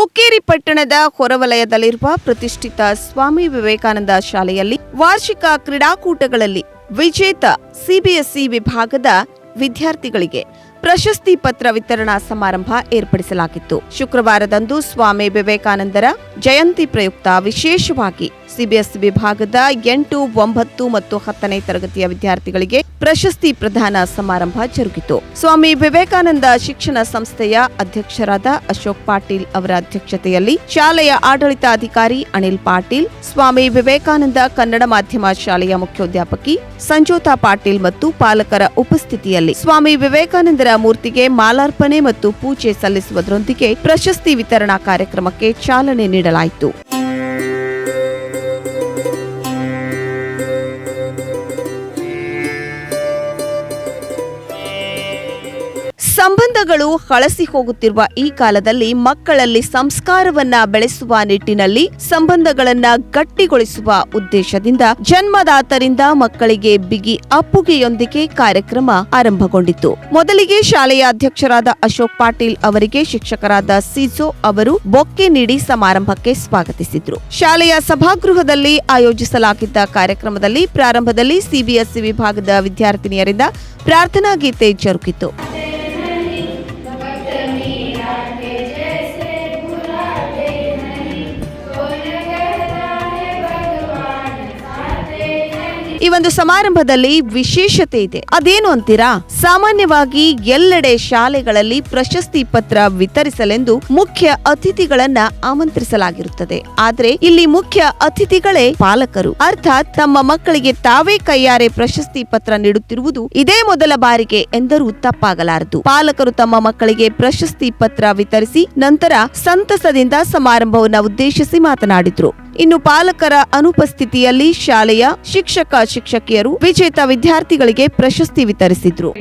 ಹುಕ್ಕೇರಿ ಪಟ್ಟಣದ ಹೊರವಲಯದಲ್ಲಿರುವ ಪ್ರತಿಷ್ಠಿತ ಸ್ವಾಮಿ ವಿವೇಕಾನಂದ ಶಾಲೆಯಲ್ಲಿ ವಾರ್ಷಿಕ ಕ್ರೀಡಾಕೂಟಗಳಲ್ಲಿ ವಿಜೇತ ಸಿಬಿಎಸ್ಇ ವಿಭಾಗದ ವಿದ್ಯಾರ್ಥಿಗಳಿಗೆ ಪ್ರಶಸ್ತಿ ಪತ್ರ ವಿತರಣಾ ಸಮಾರಂಭ ಏರ್ಪಡಿಸಲಾಗಿತ್ತು. ಶುಕ್ರವಾರದಂದು ಸ್ವಾಮಿ ವಿವೇಕಾನಂದರ ಜಯಂತಿ ಪ್ರಯುಕ್ತ ವಿಶೇಷವಾಗಿ ಸಿಬಿಎಸ್ ವಿಭಾಗದ ಎಂಟು, ಒಂಬತ್ತು ಮತ್ತು ಹತ್ತನೇ ತರಗತಿಯ ವಿದ್ಯಾರ್ಥಿಗಳಿಗೆ ಪ್ರಶಸ್ತಿ ಪ್ರದಾನ ಸಮಾರಂಭ ಜರುಗಿತು. ಸ್ವಾಮಿ ವಿವೇಕಾನಂದ ಶಿಕ್ಷಣ ಸಂಸ್ಥೆಯ ಅಧ್ಯಕ್ಷರಾದ ಅಶೋಕ್ ಪಾಟೀಲ್ ಅವರ ಅಧ್ಯಕ್ಷತೆಯಲ್ಲಿ ಶಾಲೆಯ ಆಡಳಿತಾಧಿಕಾರಿ ಅನಿಲ್ ಪಾಟೀಲ್, ಸ್ವಾಮಿ ವಿವೇಕಾನಂದ ಕನ್ನಡ ಮಾಧ್ಯಮ ಶಾಲೆಯ ಮುಖ್ಯೋಧ್ಯಾಪಕಿ ಸಂಜೋತಾ ಪಾಟೀಲ್ ಮತ್ತು ಪಾಲಕರ ಉಪಸ್ಥಿತಿಯಲ್ಲಿ ಸ್ವಾಮಿ ವಿವೇಕಾನಂದರ ಮೂರ್ತಿಗೆ ಮಾಲಾರ್ಪಣೆ ಮತ್ತು ಪೂಜೆ ಸಲ್ಲಿಸುವುದರೊಂದಿಗೆ ಪ್ರಶಸ್ತಿ ವಿತರಣಾ ಕಾರ್ಯಕ್ರಮಕ್ಕೆ ಚಾಲನೆ ನೀಡಲಾಯಿತು. ಸಂಬಂಧಗಳು ಹಳಸಿ ಹೋಗುತ್ತಿರುವ ಈ ಕಾಲದಲ್ಲಿ ಮಕ್ಕಳಲ್ಲಿ ಸಂಸ್ಕಾರವನ್ನ ಬೆಳೆಸುವ ನಿಟ್ಟಿನಲ್ಲಿ ಸಂಬಂಧಗಳನ್ನ ಗಟ್ಟಿಗೊಳಿಸುವ ಉದ್ದೇಶದಿಂದ ಜನ್ಮದಾತರಿಂದ ಮಕ್ಕಳಿಗೆ ಬಿಗಿ ಅಪ್ಪುಗೆಯೊಂದಿಗೆ ಕಾರ್ಯಕ್ರಮ ಆರಂಭಗೊಂಡಿತು ಮೊದಲಿಗೆ ಶಾಲೆಯ ಅಧ್ಯಕ್ಷರಾದ ಅಶೋಕ್ ಪಾಟೀಲ್ ಅವರಿಗೆ ಶಿಕ್ಷಕರಾದ ಸಿಜೋ ಅವರು ಬೊಕ್ಕೆ ನೀಡಿ ಸಮಾರಂಭಕ್ಕೆ ಸ್ವಾಗತಿಸಿದ್ರು. ಶಾಲೆಯ ಸಭಾಗೃಹದಲ್ಲಿ ಆಯೋಜಿಸಲಾಗಿದ್ದ ಕಾರ್ಯಕ್ರಮದಲ್ಲಿ ಪ್ರಾರಂಭದಲ್ಲಿ ಸಿಬಿಎಸ್ಇ ವಿಭಾಗದ ವಿದ್ಯಾರ್ಥಿನಿಯರಿಂದ ಪ್ರಾರ್ಥನಾ ಗೀತೆ ಜರುಗಿತು. ಈ ಒಂದು ಸಮಾರಂಭದಲ್ಲಿ ವಿಶೇಷತೆ ಇದೆ. ಅದೇನು ಅಂತೀರಾ? ಸಾಮಾನ್ಯವಾಗಿ ಎಲ್ಲೆಡೆ ಶಾಲೆಗಳಲ್ಲಿ ಪ್ರಶಸ್ತಿ ಪತ್ರ ವಿತರಿಸಲೆಂದು ಮುಖ್ಯ ಅತಿಥಿಗಳನ್ನ ಆಮಂತ್ರಿಸಲಾಗಿರುತ್ತದೆ. ಆದ್ರೆ ಇಲ್ಲಿ ಮುಖ್ಯ ಅತಿಥಿಗಳೇ ಪಾಲಕರು. ಅರ್ಥಾತ್ ತಮ್ಮ ಮಕ್ಕಳಿಗೆ ತಾವೇ ಕೈಯಾರೆ ಪ್ರಶಸ್ತಿ ಪತ್ರ ನೀಡುತ್ತಿರುವುದು ಇದೇ ಮೊದಲ ಬಾರಿಗೆ ಎಂದರೂ ತಪ್ಪಾಗಲಾರದು. ಪಾಲಕರು ತಮ್ಮ ಮಕ್ಕಳಿಗೆ ಪ್ರಶಸ್ತಿ ಪತ್ರ ವಿತರಿಸಿ ನಂತರ ಸಂತಸದಿಂದ ಸಮಾರಂಭವನ್ನು ಉದ್ದೇಶಿಸಿ ಮಾತನಾಡಿದ್ರು. ಇನ್ನು ಪಾಲಕರ ಅನುಪಸ್ಥಿತಿಯಲ್ಲಿ ಶಾಲೆಯ ಶಿಕ್ಷಕ ಶಿಕ್ಷಕಿಯರು ವಿಜೇತ ವಿದ್ಯಾರ್ಥಿಗಳಿಗೆ ಪ್ರಶಸ್ತಿ ವಿತರಿಸಿದ್ರು.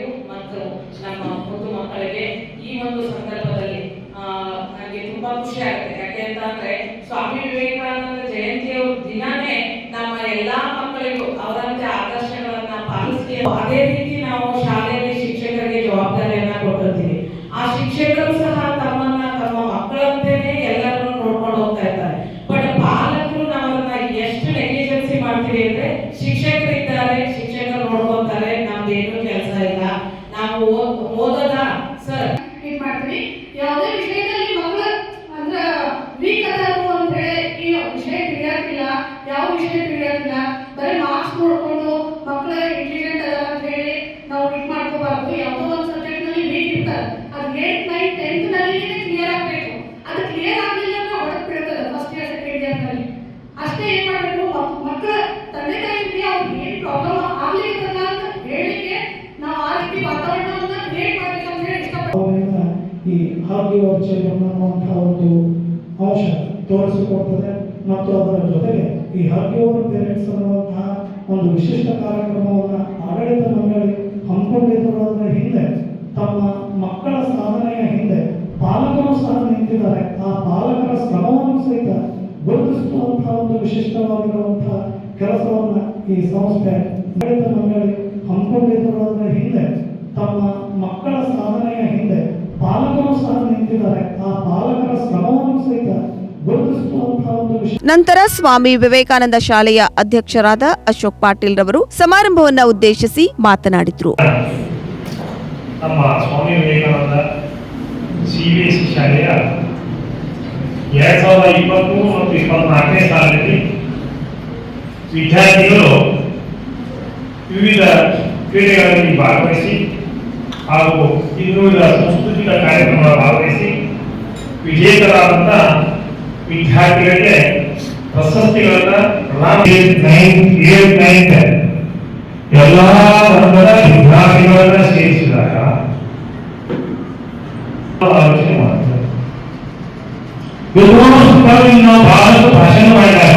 ಮತ್ತು ನಾವು ಓದ್- ಈ ಆರೋಗ್ಯ ಚಿಲ್ಡ್ರನ್ ಅನ್ನುವಂತಹ ಒಂದು ಅಂಶ ತೋರಿಸಿಕೊಡ್ತದೆ. ಮತ್ತು ಅದರ ಜೊತೆಗೆ ಈ ಹರ್ಗ್ಯೋವರ್ ಪೇರೆಂಟ್ಸ್ ಅನ್ನುವಂತಹ ಒಂದು ವಿಶಿಷ್ಟ ಕಾರ್ಯಕ್ರಮವನ್ನು ಆಡಳಿತ ಮಂಡಳಿ ಹಮ್ಮಿಕೊಂಡಿರುವುದರ ಹಿಂದೆ. ತಮ್ಮ ಮಕ್ಕಳ ಸಾಧನೆಯ ಹಿಂದೆ ಪಾಲಕರು ಸಹ ನಿಂತಿದ್ದಾರೆ. ಆ ಪಾಲಕರ ಶ್ರಮವನ್ನು ಸಹಿತ ಗುರುತಿಸುವಂತಹ ಒಂದು ವಿಶಿಷ್ಟವಾಗಿರುವಂತಹ ಕೆಲಸವನ್ನು ಈ ಸಂಸ್ಥೆ ಆಡಳಿತ ಮಂಡಳಿ ಹಮ್ಮಿಕೊಂಡಿರುವುದರ ಹಿಂದೆ. ತಮ್ಮ ಮಕ್ಕಳ ಸಾಧನೆಯ ಹಿಂದೆ ಪಾಲಕರು ಸಹ ನಿಂತಿದ್ದಾರೆ. ಆ ಪಾಲಕರ ಶ್ರಮವನ್ನು ಸಹಿತ ನಂತರ ಸ್ವಾಮಿ ವಿವೇಕಾನಂದ ಶಾಲೆಯ ಅಧ್ಯಕ್ಷರಾದ ಅಶೋಕ್ ಪಾಟೀಲ್ ರವರು ಸಮಾರಂಭವನ್ನು ಉದ್ದೇಶಿಸಿ ಮಾತನಾಡಿದ್ರು. ನಮ್ಮ Swami Vivekananda C B S C ಶಾಲೆಯ ಎರಡ್ ಸಾವಿರದ ಇಪ್ಪತ್ತು ಮತ್ತು ಇಪ್ಪತ್ನಾಲ್ಕನೇ ಸಾಲಿನಲ್ಲಿ ವಿದ್ಯಾರ್ಥಿಗಳು ವಿವಿಧ ಕ್ರೀಡೆಗಳಲ್ಲಿ ಭಾಗವಹಿಸಿ ಹಾಗೂ ಇನ್ನುಳಿದ ಸಂಸ್ಕೃತಿಕ ಕಾರ್ಯಕ್ರಮ ಭಾಗವಹಿಸಿ ವಿಜೇತರಾದಂಥ ವಿದ್ಯಾರ್ಥಿಗಳಿಗೆ ಪ್ರಶಸ್ತಿಗಳನ್ನ ಎಲ್ಲ ವರ್ಗದ ವಿದ್ಯಾರ್ಥಿಗಳನ್ನ ಸೇರಿಸಿದಾಗ ಆಲೋಚನೆ ಮಾಡ್ತಾರೆ. ನಾವು ಬಹಳಷ್ಟು ಭಾಷಣ ಮಾಡಿದಾಗ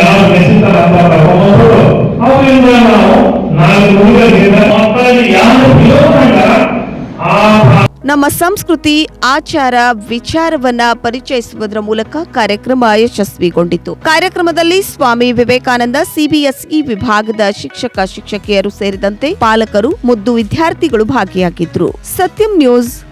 ಯಾವ ಅಂತ ಕರ್ಕೊಂಡ್ಬಂದ್ಬಿಟ್ಟು ಅವರಿಂದ ನಾವು ನಮ್ಮ ಸಂಸ್ಕೃತಿ, ಆಚಾರ, ವಿಚಾರವನ್ನ ಪರಿಚಯಿಸುವುದರ ಮೂಲಕ ಕಾರ್ಯಕ್ರಮ ಯಶಸ್ವಿಗೊಂಡಿತು ಕಾರ್ಯಕ್ರಮದಲ್ಲಿ ಸ್ವಾಮಿ ವಿವೇಕಾನಂದ ಸಿಬಿಎಸ್ಇ ವಿಭಾಗದ ಶಿಕ್ಷಕ, ಶಿಕ್ಷಕಿಯರು ಸೇರಿದಂತೆ ಪಾಲಕರು, ಮುದ್ದು ವಿದ್ಯಾರ್ಥಿಗಳು ಭಾಗಿಯಾಗಿದ್ರು. ಸತ್ಯಂ ನ್ಯೂಸ್.